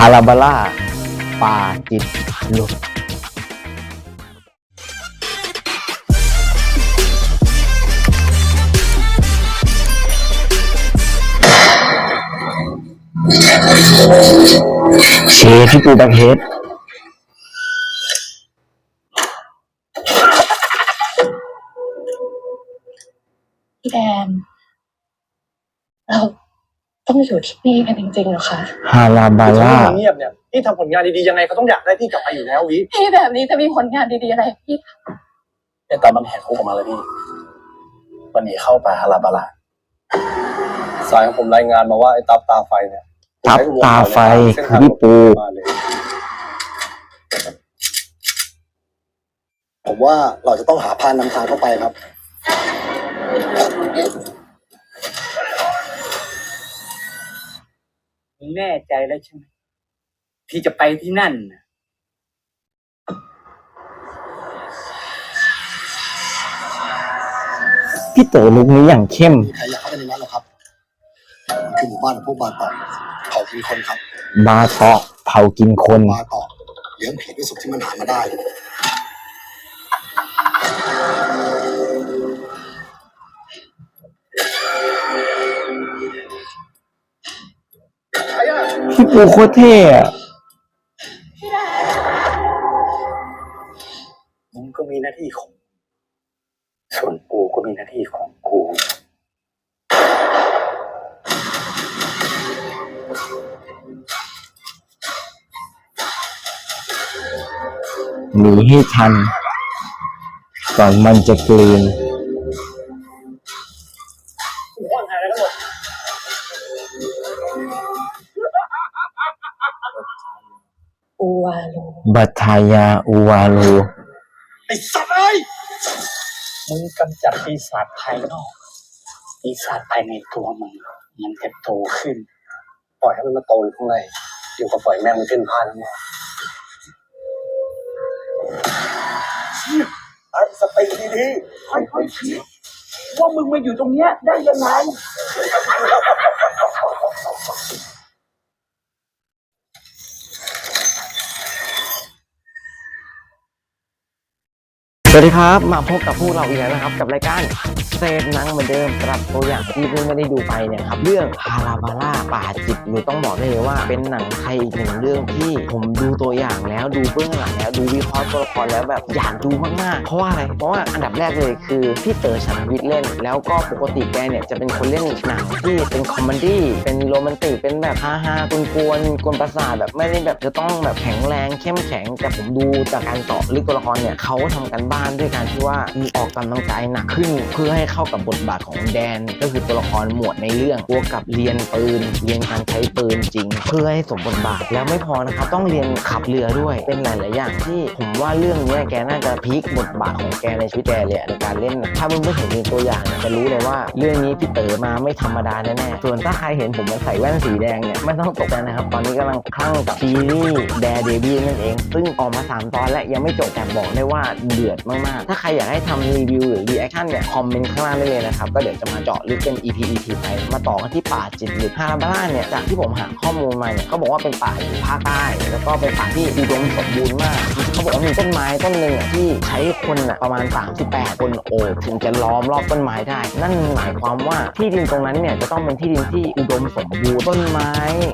ฮาราบาร่าป่าจิตหลุดเชฟพี่ปูแบ็คเฮดพี่แดนเรา ต้องอยู่ที่นี่กันจริงๆเหรอคะฮาราบาร่าที่เงียบเนี่ยพี่ทำผลงานดีๆยังไงเขาต้องอยากได้พี่กลับไปอยู่แล้ววิพี่แบบนี้จะมีผลงานดีๆอะไรพี่ไอ้ตอนมันแหกคุกออกมาแล้วพี่วันนี้เข้าป่าฮาราบาลาสายของผมรายงานมาว่าไอ้ตับตาไฟเนี่ยตับตาไฟคือพี่ปูมาเลยผมว่าเราจะต้องหาพานนำทางเข้าไปครับ มึงแน่ใจแล้วใช่ไหมที่จะไปที่นั่นน่ะพี่เต๋อลุกนี้อย่างเข้ม มีใครอยากเข้าไปในนั้นหรอครับมันคือหมู่บ้านของพวกบาตอกเผากินคนครับ บาเตาะเผากินคน บาตอกเลี้ยงผีด้วยสุขที่มันหามาได้ ปูโคตรเท่อะมึงก็มีหน้าที่ของ ส่วนกูก็มีหน้าที่ของกู หนีให้ทัน ก่อนมันจะกลืน อูวาลูบัทายาอูวาลูไอ้สัตว์เอ้ยมึงกำจัดปีศาจภายนอกปีศาจภายในตัวมึงมันจะโตขึ้น ปล่อยให้มันมาโตอยู่ข้างในอยู่กับปล่อยแม่งมันเป็นพันเนี่ยตั้งสติดีๆค่อยๆคิดว่ามึงมาอยู่ตรงเนี้ยได้ยังไง สวัสดีครับ มาพบกับพวกเราอีกแล้วนะครับ กับรายการเซฟหนังเหมือนเดิมกับตัวอย่างที่เพิ่งไม่ได้ดูไปเนี่ยครับเรื่องฮาราบาร่าป่าจิตหนูต้องบอกได้เลยว่า เป็นหนังไทยอีกหนึ่งเรื่องที่ผมดูตัวอย่างแล้วดูเบื้องหลังแล้วดูวิเคราะห์ตัวละครแล้วแบบอยากดูมากๆ เพราะว่าอะไร เพราะว่าอันดับแรกเลยคือพี่เต๋อชันวิทย์เล่น แล้วก็ปกติแกเนี่ยจะเป็นคนเล่นหนังที่เป็นคอมเมดี้เป็นโรแมนติกเป็นแบบฮาฮากวนๆกวนประสาทแบบไม่ได้แบบจะต้องแบบแข็งแรงเข้มแข็งแต่ผมดูจากการเจาะลึกตัวละครเนี่ยเขาทำกันบ้านด้วยการที่ว่ามีออกกำลังกายหนักขึ้น เพื่อให้เข้ากับบทบาทของแดน ก็คือตัวละครหมวดในเรื่องบวกกับเรียนปืนเรียนการใช้ปืนจริง เพื่อให้สมบทบาทแล้วไม่พอนะครับต้องเรียนขับเรือด้วยเป็นหลาย ๆ อย่างที่ผมว่าเรื่องนี้แกน่าจะพีคบทบาทของแกในชีวิตแกเลยในการเล่นถ้าเพื่อนๆเห็นในตัวอย่างเนี่ยจะรู้เลยว่า เรื่องนี้พี่เต๋อมาไม่ธรรมดาแน่ ๆ ส่วนถ้าใครเห็นผมมันใส่แว่นสีแดงเนี่ยไม่ต้องตกใจนะครับ ตอนนี้กำลังคลั่งกับซีรีส์แดร์เดบิวนั่นเอง ซึ่งออกมา 3 ตอนและยังไม่จบแต่บอกได้ว่าเดือดมากๆ ถ้าใครอยากให้ทำรีวิวหรือรีแอคชั่นเนี่ยคอมเมนต์ข้างล่างได้เลยนะครับ ก็เดี๋ยวจะมาเจาะลึกเป็น EP EP ไปมาต่อกันที่ป่าจิตหรือฮาราบาร่าเนี่ยจากที่ผมหาข้อมูลมาเนี่ยเขาบอกว่าเป็นป่าอยู่ภาคใต้แล้วก็เป็นป่าที่อุดมสมบูรณ์มากเขาบอกว่ามีต้นไม้ต้นหนึ่งอะที่ใช้คนอะประมาณ 38 คนโอบถึงจะล้อมรอบต้นไม้ได้ นั่นหมายความว่าที่ดินตรงนั้นเนี่ยจะต้องเป็นที่ดินที่อุดมสมบูรณ์ต้นไม้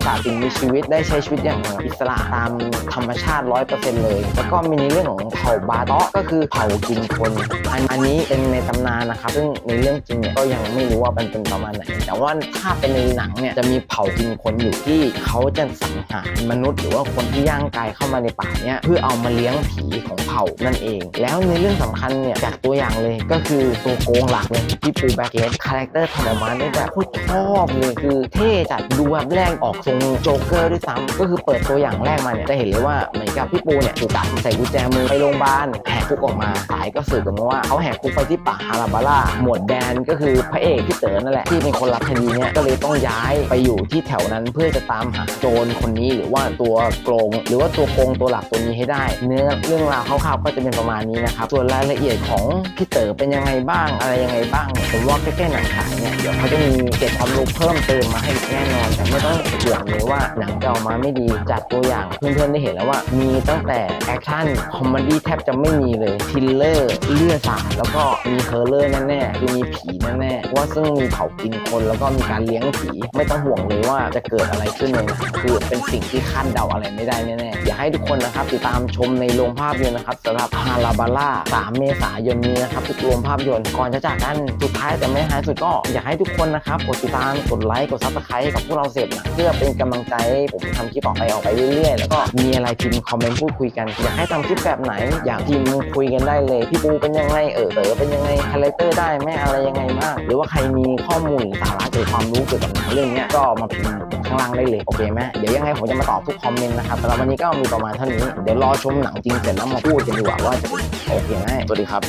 สัตว์สิ่งมีชีวิตได้ใช้ชีวิตอย่างอิสระตามธรรมชาติ 100%เลย แล้วก็มีในเรื่องของเผ่าบาเตาะก็คือเผ่าากินคนอันอันนี้เป็นในตำนานนะครับซึ่งในเรื่องจริงเนี่ยก็ยังไม่รู้ว่ามันเป็นประมาณไหนแต่ว่าถ้าเป็นในหนังเนี่ยจะมีเผ่ากินคนอยู่ที่เขาจะสังหารมนุษย์ หรือว่าคนที่ย่างกายเข้ามาในป่าเนี่ยเพื่อเอามาเลี้ยงผีของเผ่านั่นเอง แล้วในเรื่องสำคัญเนี่ยจากตัวอย่างเลยก็คือตัวโกงหลักเลยพี่ปูแบ็กเกตคาแรคเตอร์ทำออกมาได้แบบโคตรชอบเลยคือเท่จัดดูแบบแรกออกทรงโจ๊กเกอร์ด้วยซ้ำก็คือเปิดตัวอย่างแรกมาเนี่ยจะเห็นเลยว่าเหมือนกับพี่ปูเนี่ยถูกจับใส่กุญแจมือไปโรงพยาบาลแหกคุกออกมาสายก็สืบกันมาว่าเขาแหกคุกไปที่ป่าฮาราบาร่าหมวดแดนก็คือพระเอกพี่เต๋อนั่นแหละที่เป็นคนรับคดีเนี่ยก็เลยต้องย้ายไปอยู่ที่แถวนั้นเพื่อจะตามหาโจรคนนี้หรือว่าตัวโกงหรือว่าตัวโกงตัวหลักตัวนี้ให้ได้ เนื้อเรื่องราวคร่าวๆก็จะเป็นประมาณนี้นะครับส่วนรายละเอียดของพี่เต๋อเป็นยังไงบ้างอะไรยังไงบ้างผมว่าใกล้ๆหนังฉายเนี่ยเดี๋ยวเขาจะมีเก็บความรู้เพิ่มเติมมาให้แน่นอนแต่ไม่ต้องห่วงเลยว่าหนังจะออกมาไม่ดีจากตัวอย่างเพื่อนๆได้เห็นแล้วว่ามีตั้งแต่แอคชั่นคอมเมดี้แทบจะไม่มีเลยทิลเลอร์เลือดสาดแล้วก็มีเฮอร์เลอร์แน่ๆคือมีผีแน่ๆว่าซึ่งมีเผากินคนแล้วก็มีการเลี้ยงผีไม่ต้องห่วงเลยว่าจะเกิดอะไรขึ้นในหนังคือเป็นสิ่งที่คาดเดาอะไรไม่ได้แน่ๆอยากให้ทุกคนนะครับติดตามชมในโรงภาพยนตร์นะครับสำหรับฮาราบาร่า3 เมษายนนี้นะครับทุกโรงภาพยนตร์ก่อนจะจากกันสุดท้ายแต่ไม่ท้ายสุดก็อยากให้ทุกคนนะครับกดติดตามกดไลค์กดซับสไครต์ให้กับพวกเราเสพหนังเพื่อเป็นกำลังใจให้ผมทำคลิปออกไปออกไปเรื่อยๆ แล้วก็มีอะไรพิมพ์คอมเมนต์พูดคุยกัน อยากให้ทำคลิปแบบไหนอยากพิมพ์คุยกันได้ได้เลย พี่ปูเป็นยังไงเออเต๋อเป็นยังไงคาแรคเตอร์ได้ไหมอะไรยังไงบ้างหรือว่าใครมีข้อมูลสาระเกี่ยวกับความรู้เกี่ยวกับหนังเรื่องนี้ก็มาพิมพ์ข้างล่างได้เลยโอเคไหมเดี๋ยวยังไงผมจะมาตอบทุกคอมเมนต์นะครับสำหรับวันนี้ก็มีประมาณเท่านี้เดี๋ยวรอชมหนังจริงเสร็จแล้วมาพูดกันดีกว่าว่าจะโอเคไหมสวัสดีครับ